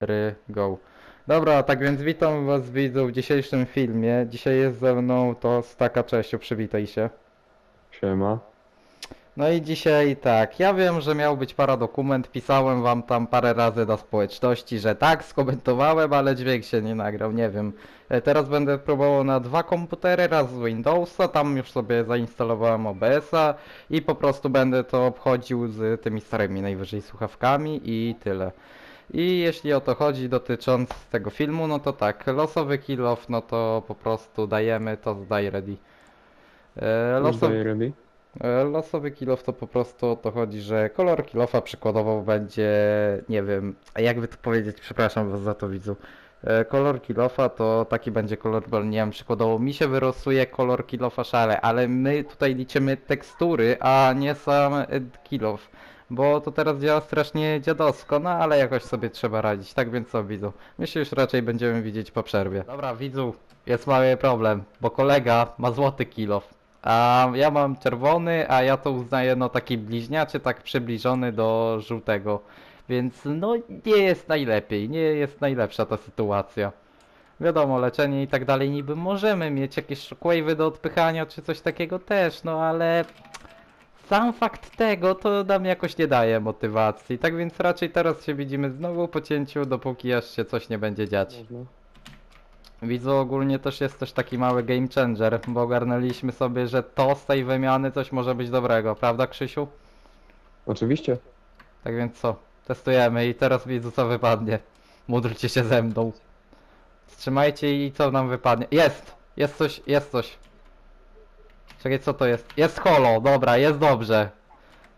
4, go. Dobra, tak więc witam was widzów w dzisiejszym filmie. Dzisiaj jest ze mną to Staka Czesiu, przywitaj się. Siema. No i dzisiaj tak, ja wiem, że miał być paradokument, pisałem wam tam parę razy do społeczności, że tak, skomentowałem, ale dźwięk się nie nagrał, nie wiem. E, Teraz będę próbował na dwa komputery, raz z Windowsa, tam już sobie zainstalowałem OBS-a i po prostu będę to obchodził z tymi starymi najwyżej słuchawkami i tyle. I jeśli o to chodzi dotycząc tego filmu, no to tak, losowy kill off, no to po prostu dajemy, to zdaj ready. E, Losowy... Ready? E, Losowy kilof to po prostu o to chodzi, że kolor kilofa przykładowo będzie, nie wiem, a jakby to powiedzieć, przepraszam was za to widzu. E, Kolor kilofa to taki będzie kolor, bo nie wiem, przykładowo mi się wyrosuje kolor kilofa szale, ale my tutaj liczymy tekstury, a nie sam e, kilof. Bo to teraz działa strasznie dziadowsko, no ale jakoś sobie trzeba radzić, tak więc co widzu? My się już raczej będziemy widzieć po przerwie. Dobra widzu, jest mały problem, bo kolega ma złoty kilof. A ja mam czerwony, a ja to uznaję no taki bliźniaczy, tak przybliżony do żółtego. Więc no nie jest najlepiej, nie jest najlepsza ta sytuacja. Wiadomo, leczenie i tak dalej niby możemy mieć jakieś shockwave'y do odpychania czy coś takiego też, no ale sam fakt tego to nam jakoś nie daje motywacji. Tak więc raczej teraz się widzimy znowu po cięciu, dopóki aż się coś nie będzie dziać. Można. Widzę ogólnie też jest też taki mały game changer, bo ogarnęliśmy sobie, że to z tej wymiany coś może być dobrego, prawda Krzysiu? Oczywiście. Tak więc co? Testujemy i teraz widzę co wypadnie. Módlcie się ze mną. Wstrzymajcie i co nam wypadnie. Jest! Jest coś, jest coś. Czekaj, co to jest? Jest holo, dobra, jest dobrze.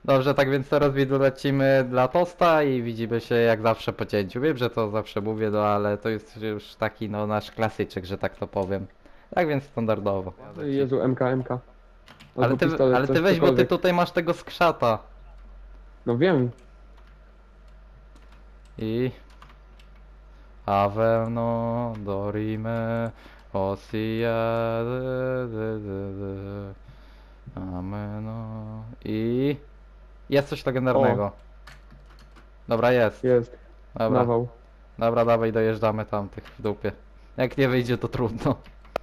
Dobrze, tak więc teraz widzę lecimy dla tosta i widzimy się jak zawsze po cięciu. Wiem, że to zawsze mówię, no ale to jest już taki no nasz klasyczek, że tak to powiem. Tak więc standardowo. Jezu, MK, MK. Ale Albo ty, pistolet, ale ty weź, bo ty cokolwiek. tutaj masz tego skrzata. No wiem. I Ave no dorime de. Ameno i jest coś legendarnego. Dobra jest. Jest. Dobra. Nawał. Dobra, dawaj dojeżdżamy tamtych w dupie. Jak nie wyjdzie to trudno.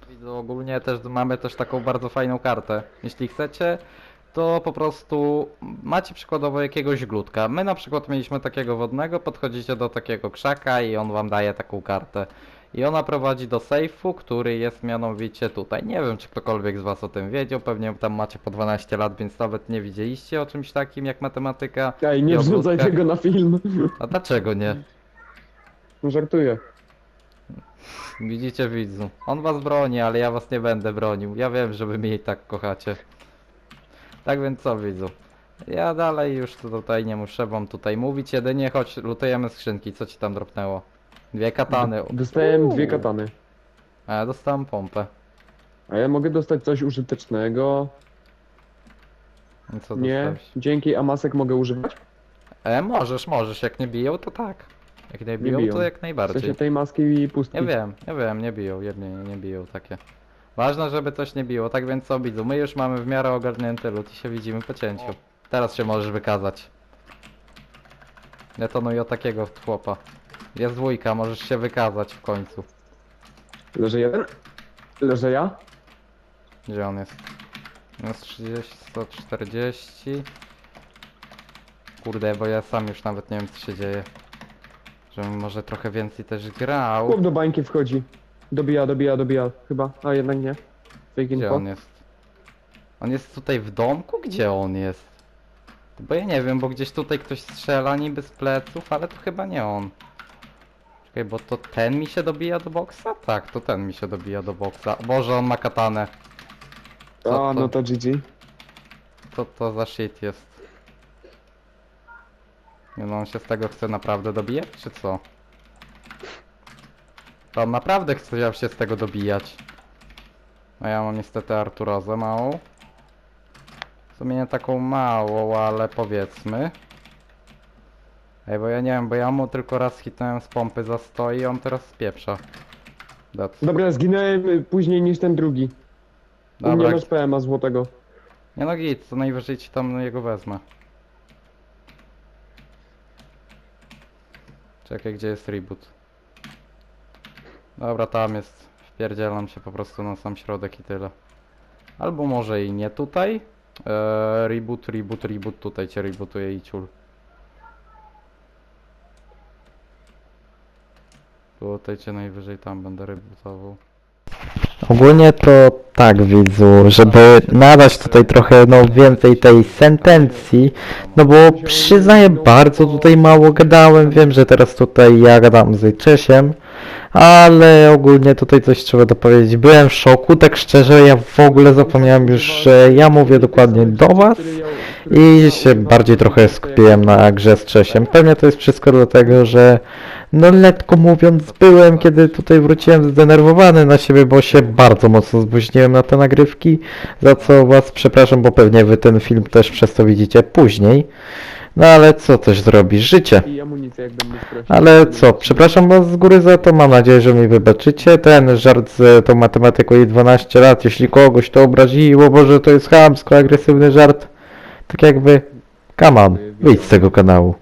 Widzę ogólnie też mamy też taką bardzo fajną kartę. Jeśli chcecie, to po prostu macie przykładowo jakiegoś glutka. My na przykład mieliśmy takiego wodnego, podchodzicie do takiego krzaka i on wam daje taką kartę. I ona prowadzi do sejfu, który jest mianowicie tutaj. Nie wiem, czy ktokolwiek z was o tym wiedział, pewnie tam macie po 12 lat, więc nawet nie widzieliście o czymś takim jak matematyka. Ej, nie o wrzucaj tego na film. A dlaczego nie? No żartuję. Widzicie widzu, on was broni, ale ja was nie będę bronił. Ja wiem, że wy mnie i tak kochacie. Tak więc co widzu? Ja dalej już tutaj nie muszę wam tutaj mówić, jedynie choć lutujemy skrzynki, co ci tam dropnęło? Dwie katany. Dostałem dwie katany. A ja dostałem pompę. A ja mogę dostać coś użytecznego. I co Nie. dostałeś? Dzięki Amasek mogę używać? E, możesz, możesz, jak nie biją to tak. Jak nie biją, biją. to jak W najbardziej. sensie tej maski i pustki. Ja wiem, ja wiem, nie biją, jednie nie biją takie. Ważne, żeby coś nie biło, tak więc co widzu, my już mamy w miarę ogarnięty lód i się widzimy po cięciu. Teraz się możesz wykazać. Detonuj o takiego chłopa. Jest dwójka, możesz się wykazać w końcu. Leży jeden. Leżę ja. Gdzie on jest? Jest 30, 140. Kurde, bo ja sam już nawet nie wiem co się dzieje. Żebym może trochę więcej też grał. Chłop do bańki wchodzi. Dobija, dobija, dobija. Chyba. A jednak nie. Fake Gdzie info. on jest? On jest tutaj w domku? Gdzie on jest? Bo ja nie wiem, bo gdzieś tutaj ktoś strzela niby z pleców, ale to chyba nie on. Czekaj, bo to ten mi się dobija do boksa? Tak, to ten mi się dobija do boksa. Boże, on ma katanę. Co A, to? no to GG. Co to za shit jest? Nie no, on się z tego chce naprawdę dobijać, czy co? To on naprawdę chce się z tego dobijać. A ja mam niestety Arturozę małą. W sumie nie taką małą, ale powiedzmy. Ej, bo ja nie wiem, bo ja mu tylko raz hitnąłem z pompy za 100 i on teraz spieprza. Dat. Dobra, zginąłem y, później niż ten drugi. U mnie Dobra, masz PMA złotego. nie no git, to najwyżej ci tam jego wezmę. Czekaj, gdzie jest reboot? Dobra, tam jest. Wpierdzielam się po prostu na sam środek i tyle. Albo może i nie tutaj. Eee, reboot, reboot, reboot, tutaj cię rebootuje i ciul. Najwyżej tam będę. Ogólnie to tak widzu, żeby nadać tutaj trochę no więcej tej sentencji, no bo przyznaję bardzo tutaj mało gadałem, wiem, że teraz tutaj ja gadam z Czesiem, ale ogólnie tutaj coś trzeba dopowiedzieć. Byłem w szoku, tak szczerze, ja w ogóle zapomniałem już, że ja mówię dokładnie do was i się bardziej trochę skupiłem na grze z Czesiem. Pewnie to jest wszystko dlatego, że no letko mówiąc byłem, kiedy tutaj wróciłem zdenerwowany na siebie, bo się bardzo mocno zbuźniłem na te nagrywki, za co was przepraszam, bo pewnie wy ten film też przez to widzicie później. No ale co też zrobisz? Życie. I amunicję. Ale co, przepraszam was z góry za to, mam nadzieję, że mi wybaczycie. Ten żart z tą matematyką i 12 lat, jeśli kogoś to obraziło, Boże, to jest chamsko, agresywny żart. Tak jakby, come on, wyjdź z tego kanału.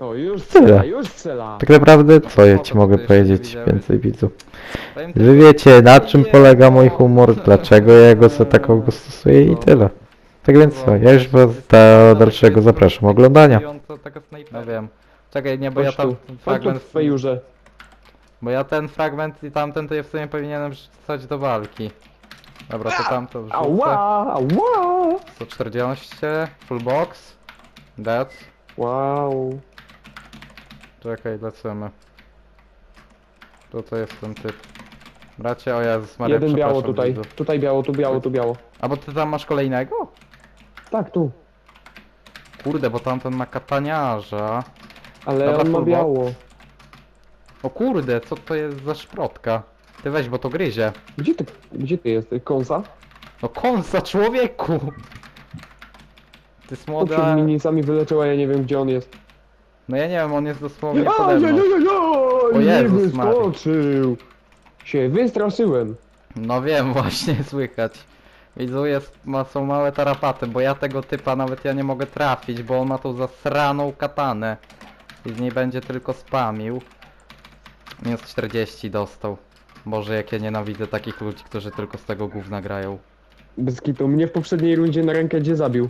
O, już Tyle. strzela, już strzela. Tak naprawdę, co ja ci mogę powiedzieć więcej widzów? Wy wiecie, na czym polega mój humor, dlaczego ja go sobie takiego stosuję i tyle. Tak więc co, ja już was do dalszego zapraszam oglądania. No wiem. Czekaj, nie, bo ja tam fragment... w fejurze. Bo ja ten fragment i tamten to ja w sumie powinienem wrzucać do walki. Dobra, to tamto wrzucę. Ała, ała. 140, full box. Dead. Wow. Czekaj, lecimy. Tutaj jest ten typ. Bracie, o Jezus Maria, Jeden biało przepraszam, tutaj. widzów. Tutaj biało, tu biało, tu biało. A bo ty tam masz kolejnego? Tak, tu. Kurde, bo tamten ma kataniarza. Ale Dobra, on ma biało. O kurde, co to jest za szprotka? Ty weź, bo to gryzie. Gdzie ty, gdzie ty jesteś? Kąsa? No kąsa człowieku! Ty jest Tu przed młoda... minicami wyleczyła, ja nie wiem gdzie on jest. No ja nie wiem, on jest dosłownie pode mną. O nie Jezus Maria. wyskoczył. Się wystraszyłem. No wiem, właśnie słychać. Widzu, jest, ma, są małe tarapaty, bo ja tego typa nawet ja nie mogę trafić, bo on ma tą zasraną katanę. I z niej będzie tylko spamił. Minus 40 dostał. Boże, jak ja nienawidzę takich ludzi, którzy tylko z tego gówna grają. Bez kitu. Mnie w poprzedniej rundzie na rękę gdzie zabił.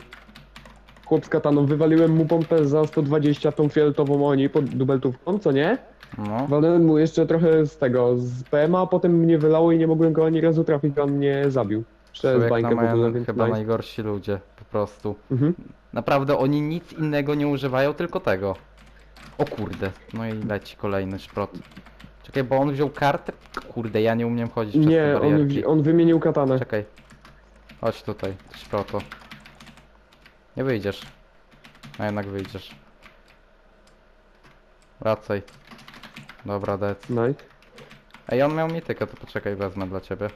Chłop z kataną, wywaliłem mu pompę za 120, tą fioletową oni pod dubeltówką, co nie? No. Walnąłem mu jeszcze trochę z tego, z PMA, a potem mnie wylało i nie mogłem go ani razu trafić, on mnie zabił. Przez bańkę w ogóle, więc chyba nice. najgorsi ludzie, po prostu. Mhm. Naprawdę oni nic innego nie używają, tylko tego. O kurde, no i leci kolejny szprot. Czekaj, bo on wziął kartę? Kurde, ja nie umiem chodzić przez Nie, te on, barierki. wzi- on wymienił katanę. Czekaj. Chodź tutaj, szproto. Nie wyjdziesz. A jednak wyjdziesz. Wracaj. Dobra, dec. Nice. Ej, on miał mitykę, to poczekaj, wezmę dla ciebie.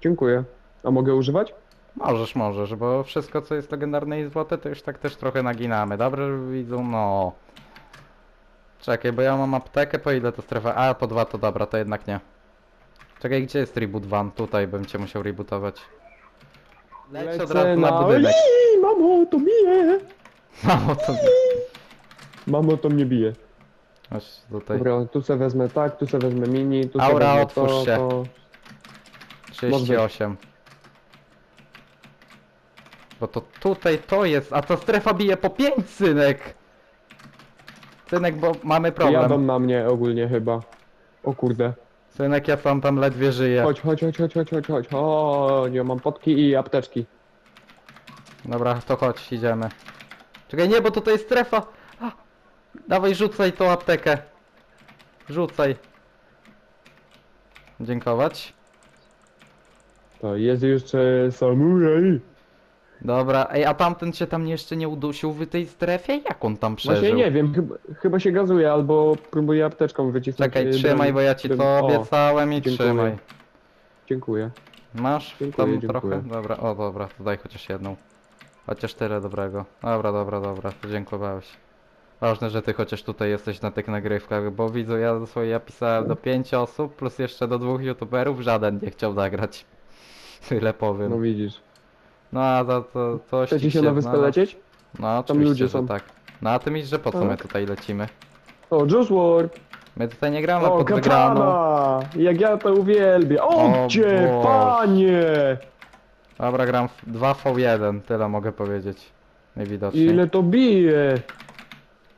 Dziękuję. A mogę używać? Możesz, możesz, bo wszystko co jest legendarne i złote to już tak też trochę naginamy. Dobrze widzą, no. Czekaj, bo ja mam aptekę, po ile to strefa? A, po dwa to dobra, to jednak nie. Czekaj, gdzie jest reboot van? Tutaj bym cię musiał rebootować. Leć od razu na budynek. Ii, mamo, to bije! Mało to... Mamo, to mnie bije. Chodź tutaj. Dobra, tu se wezmę tak, tu se wezmę mini, tu se Aura, wezmę otwórz to, się. to. 38. Bo to tutaj to jest, a ta strefa bije po 5, synek! Synek, bo mamy problem. Jadą na mnie ogólnie chyba. O kurde. Synek, ja sam tam ledwie żyję. Chodź, chodź, chodź, chodź, chodź, chodź, chodź. Chodź, ja mam potki i apteczki. Dobra, to chodź, idziemy. Czekaj, nie, bo tutaj jest strefa. A, dawaj, rzucaj tą aptekę. Rzucaj. Dziękować. To jest jeszcze samuraj. Dobra, ej, a tamten się tam jeszcze nie udusił w tej strefie? Jak on tam przeżył? Właśnie nie wiem, chyba, chyba się gazuje albo próbuje apteczką wycisnąć. Czekaj, y, trzymaj, bo ja ci to obiecałem i dziękuję. trzymaj. Dziękuję. Masz Dziękuję, tam dziękuję. trochę? Dobra, o dobra, to daj chociaż jedną. Chociaż tyle dobrego. Dobra, dobra, dobra, to dziękowałeś. Ważne, że ty chociaż tutaj jesteś na tych nagrywkach, bo widzę, ja swojej ja pisałem do pięć osób, plus jeszcze do dwóch youtuberów, żaden nie chciał nagrać. Tyle powiem. No No, a za to coś Chcecie się na wyspę lecieć? No oczywiście, ludzie że są. tak. No a ty myślisz, że po co Tak. my tutaj lecimy? O, Juice WRLD. My tutaj nie gramy O, pod wygraną. katana! Jak ja to uwielbiam. O, O Boże. panie! Dobra, gram w 2v1, tyle mogę powiedzieć. Najwidoczniej. Ile to bije?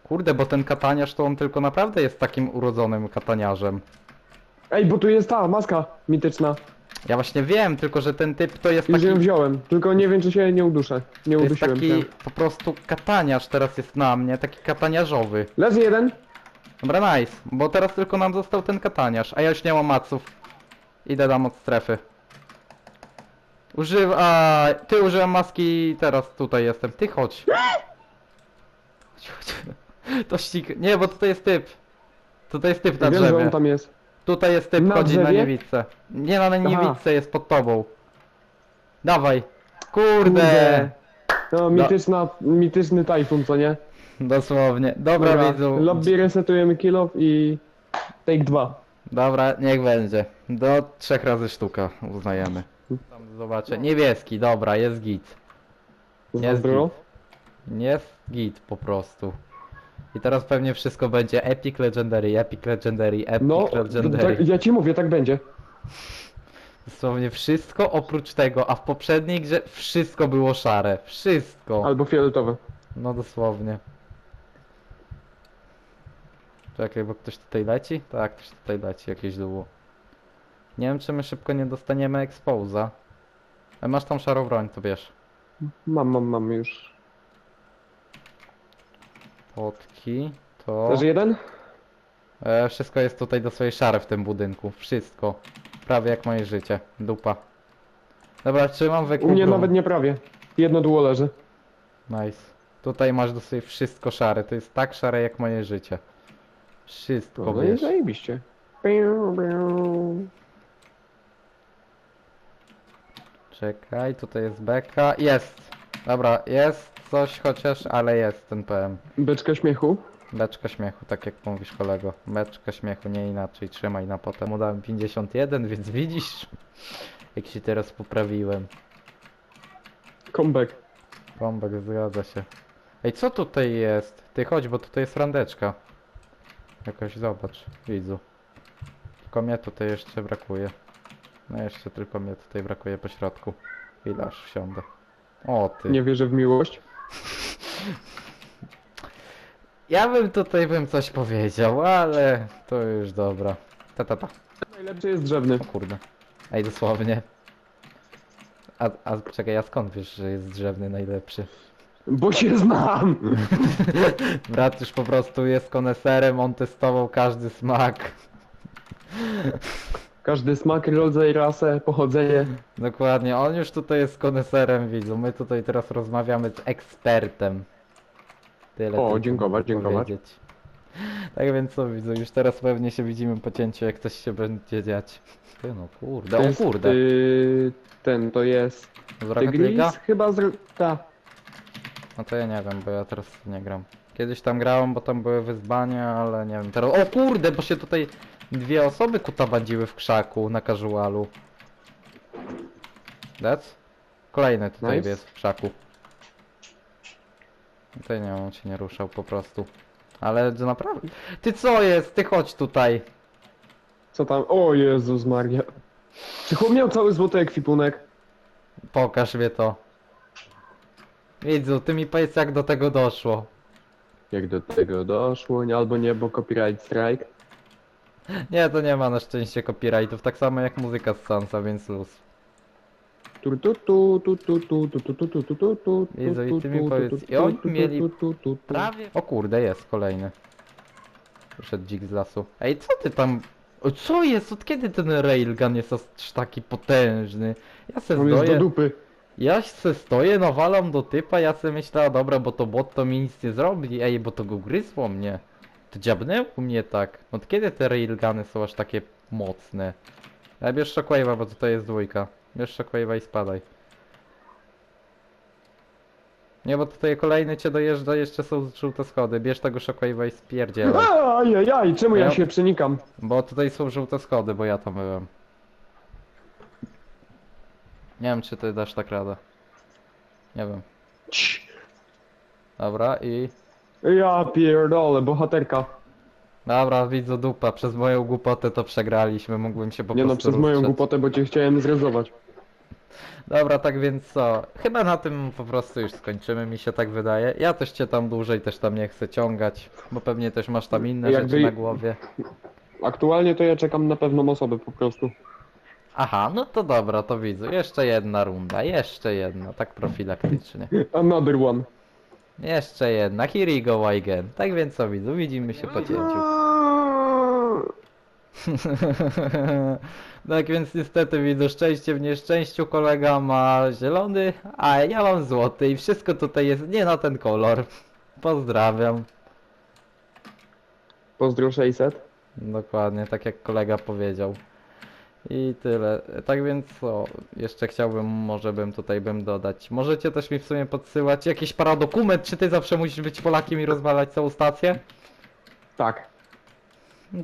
Kurde, bo ten kataniarz to on tylko naprawdę jest takim urodzonym kataniarzem. Ej, bo tu jest ta maska mityczna. Ja właśnie wiem, tylko że ten typ to jest Już taki... ją wziąłem, tylko nie wiem czy się nie uduszę. Nie To jest udusiłem taki się. po prostu kataniarz teraz jest na mnie, taki kataniarzowy. Leży jeden. Dobra, nice, bo teraz tylko nam został ten kataniarz, a ja już nie mam maców. Idę dam od strefy. Używ... a Ty użyłem maski teraz tutaj jestem. Ty chodź. Chodź, chodź. To ścig... Nie, bo tutaj jest typ. Tutaj jest typ na Wiem, że drzewie. on tam jest. Tutaj jest typ, Na chodzi na drzewie? niewidce. Nie na niewidce, jest pod tobą. Dawaj. Kurde. Kurde. No, mityczna, mityczny tajfun, co nie? Dosłownie. Dobra, widzu. Lobby resetujemy kill off i take 2. Dobra, niech będzie. Do trzech razy sztuka uznajemy. Tam zobaczę. Niebieski, dobra, jest git. Jest git. Jest git po prostu. I teraz pewnie wszystko będzie Epic Legendary, Epic Legendary, Epic No, Legendary. tak, ja ci mówię, tak będzie. Dosłownie wszystko oprócz tego, a w poprzedniej grze wszystko było szare. Wszystko. Albo fioletowe. No dosłownie. Czekaj, bo ktoś tutaj leci? Tak, ktoś tutaj leci, jakieś długo. Nie wiem, czy my szybko nie dostaniemy exposa. A masz tam szarą broń, to wiesz. Mam, mam, mam już. Potki, to... Leży jeden? E, wszystko jest tutaj do swojej szary w tym budynku. Wszystko. Prawie jak moje życie. Dupa. Dobra, trzymam U wykupę. mnie nawet nie prawie. Jedno duo leży. Nice. Tutaj masz do sobie wszystko szare. To jest tak szare jak moje życie. Wszystko No i wiesz. zajebiście. Piu, piu. Czekaj, tutaj jest beka. Jest! Dobra, jest coś chociaż, ale jest ten PM. Beczka śmiechu. Beczka śmiechu, tak jak mówisz kolego. Beczka śmiechu, nie inaczej. Trzymaj na potem. Mu dałem 51, więc widzisz? Jak się teraz poprawiłem. Comeback. Bombek, zgadza się. Ej, co tutaj jest? Ty chodź, bo tutaj jest randeczka. Jakoś zobacz, widzu. Tylko mnie tutaj jeszcze brakuje. No jeszcze tylko mnie tutaj brakuje po środku. Chwila, aż wsiądę. O ty. Nie wierzę w miłość. Ja bym tutaj bym coś powiedział, ale to już dobra. Ta ta ta. Najlepszy jest drzewny. O kurde. Ej, dosłownie. A, a czekaj, a skąd wiesz, że jest drzewny najlepszy? Bo się znam! Brat już po prostu jest koneserem, on testował każdy smak. Każdy smak, rodzaj, rasę, pochodzenie. Dokładnie, on już tutaj jest koneserem, widzu. My tutaj teraz rozmawiamy z ekspertem. Tyle O, tylko dziękować, mogę dziękować. powiedzieć. Tak więc co widzu, już teraz pewnie się widzimy po cięciu, jak coś się będzie dziać. Ty no kurde, To o jest, kurde. y, ten to jest. Z Rocket? League'a? Chyba z. Ta. No to ja nie wiem, bo ja teraz nie gram. Kiedyś tam grałem, bo tam były wyzwania, ale nie wiem teraz. O kurde, bo się tutaj dwie osoby kutabadziły w krzaku na casualu. Dec? Kolejny tutaj Nice. jest w krzaku. Tutaj nie on się nie ruszał po prostu. Ale że naprawdę. Ty co jest? Ty chodź tutaj. Co tam? O Jezus Maria. Czy chłop miał cały złoty ekwipunek? Pokaż mnie to. Widzu, ty mi powiedz jak do tego doszło. Jak do tego doszło, nie albo nie, bo copyright strike. Nie, to nie ma na szczęście copyrightów, tak samo jak muzyka z Sansa, więc luz. Tu, tu, tu, tu, tu, tu, tu, tu, tu, tu, tu, tu, tu, Jezu, i ty mi powiedz, i oni mieli. Prawie. O kurde, jest kolejny. Wyszedł dzik z lasu. Ej, co ty tam... O, co jest? Od kiedy ten railgun jest aż taki potężny? Ja se On jest do stoję, dupy. ja se stoję, nawalam do typa, ja se myślę, a dobra, bo to bot to mi nic nie zrobi. Ej, bo to go gryzło mnie. To dziabnęło mnie tak. Od kiedy te railguny są aż takie mocne? Ja bierz shockwave'a, bo tutaj jest dwójka. Bierz shockwave'a i spadaj. Nie, bo tutaj kolejny cię dojeżdża, jeszcze są żółte schody. Bierz tego shockwave'a i spierdzielaj. Ajajaj, czemu ja Ja- się przenikam? Bo tutaj są żółte schody, bo ja tam byłem. Nie wiem, czy ty dasz tak radę. Nie wiem. Cii. Dobra, i... Ja pierdolę, bohaterka. Dobra, widzę dupa, przez moją głupotę to przegraliśmy, mógłbym się po Nie no, prostu przez moją głupotę, bo cię chciałem zrezować. Dobra, tak więc co? Chyba na tym po prostu już skończymy, mi się tak wydaje. Ja też cię tam dłużej też tam nie chcę ciągać, bo pewnie też masz tam inne Jakby- rzeczy na głowie. Aktualnie to ja czekam na pewną osobę po prostu. Aha, no to dobra, to widzę. Jeszcze jedna runda, jeszcze jedna, tak profilaktycznie. Another one. Jeszcze jedna, here we go again. Tak więc co widzę, widzimy się po cięciu. tak więc niestety widzę szczęście w nieszczęściu, kolega ma zielony, a ja mam złoty i wszystko tutaj jest nie na ten kolor. Pozdrawiam. Pozdro 600. Dokładnie, tak jak kolega powiedział. I tyle. Tak więc co, jeszcze chciałbym, może bym tutaj bym dodać. Możecie też mi w sumie podsyłać jakiś paradokument, czy ty zawsze musisz być Polakiem i rozwalać całą stację? Tak.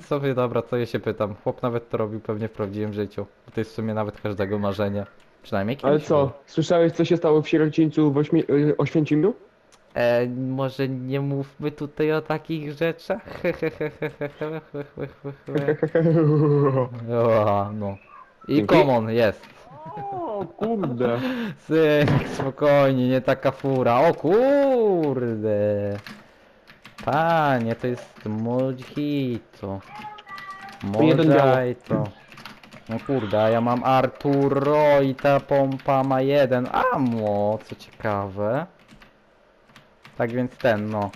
Sobie dobra, co ja się pytam. Chłop nawet to robił pewnie w prawdziwym życiu. To jest w sumie nawet każdego marzenie. Przynajmniej Ale kiedyś co? było. Słyszałeś co się stało w Sierocińcu w y, Oświęcimiu? E, może nie mówmy tutaj o takich rzeczach? O, no. I Dzięki. common jest. o kurde. Syk, spokojnie, nie taka fura. O kurde. Panie, to jest mojito. jeden biało. Mojito. No kurde, a ja mam Arturo i ta pompa ma jeden ammo, co ciekawe. Tak więc ten, no.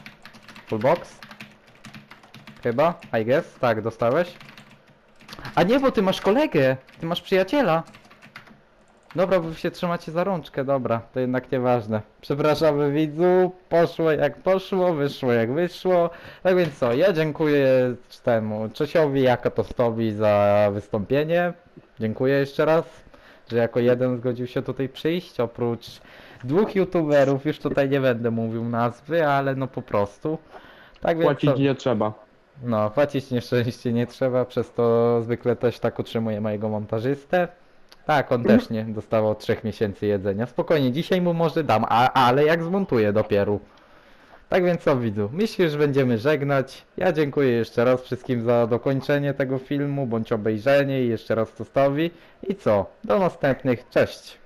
Full box? Chyba? I guess? Tak, dostałeś? A nie, bo ty masz kolegę! Ty masz przyjaciela! Dobra, bo wy się trzymacie za rączkę, dobra, to jednak nieważne. Przepraszamy widzu, poszło jak poszło, wyszło jak wyszło. Tak więc co, ja dziękuję temu Czesiowi Jakotostowi za wystąpienie. Dziękuję jeszcze raz, że jako jeden zgodził się tutaj przyjść, oprócz dwóch youtuberów, już tutaj nie będę mówił nazwy, ale no po prostu. Tak więc Płacić nie trzeba. no, płacić nieszczęście nie trzeba, przez to zwykle też tak utrzymuję mojego montażystę. Tak, on też nie dostawał trzech miesięcy jedzenia. Spokojnie, dzisiaj mu może dam, a, ale jak zmontuję dopiero. Tak więc co widzu, myślę, że będziemy żegnać. Ja dziękuję jeszcze raz wszystkim za dokończenie tego filmu, bądź obejrzenie i jeszcze raz Tostowi. I co, do następnych, cześć!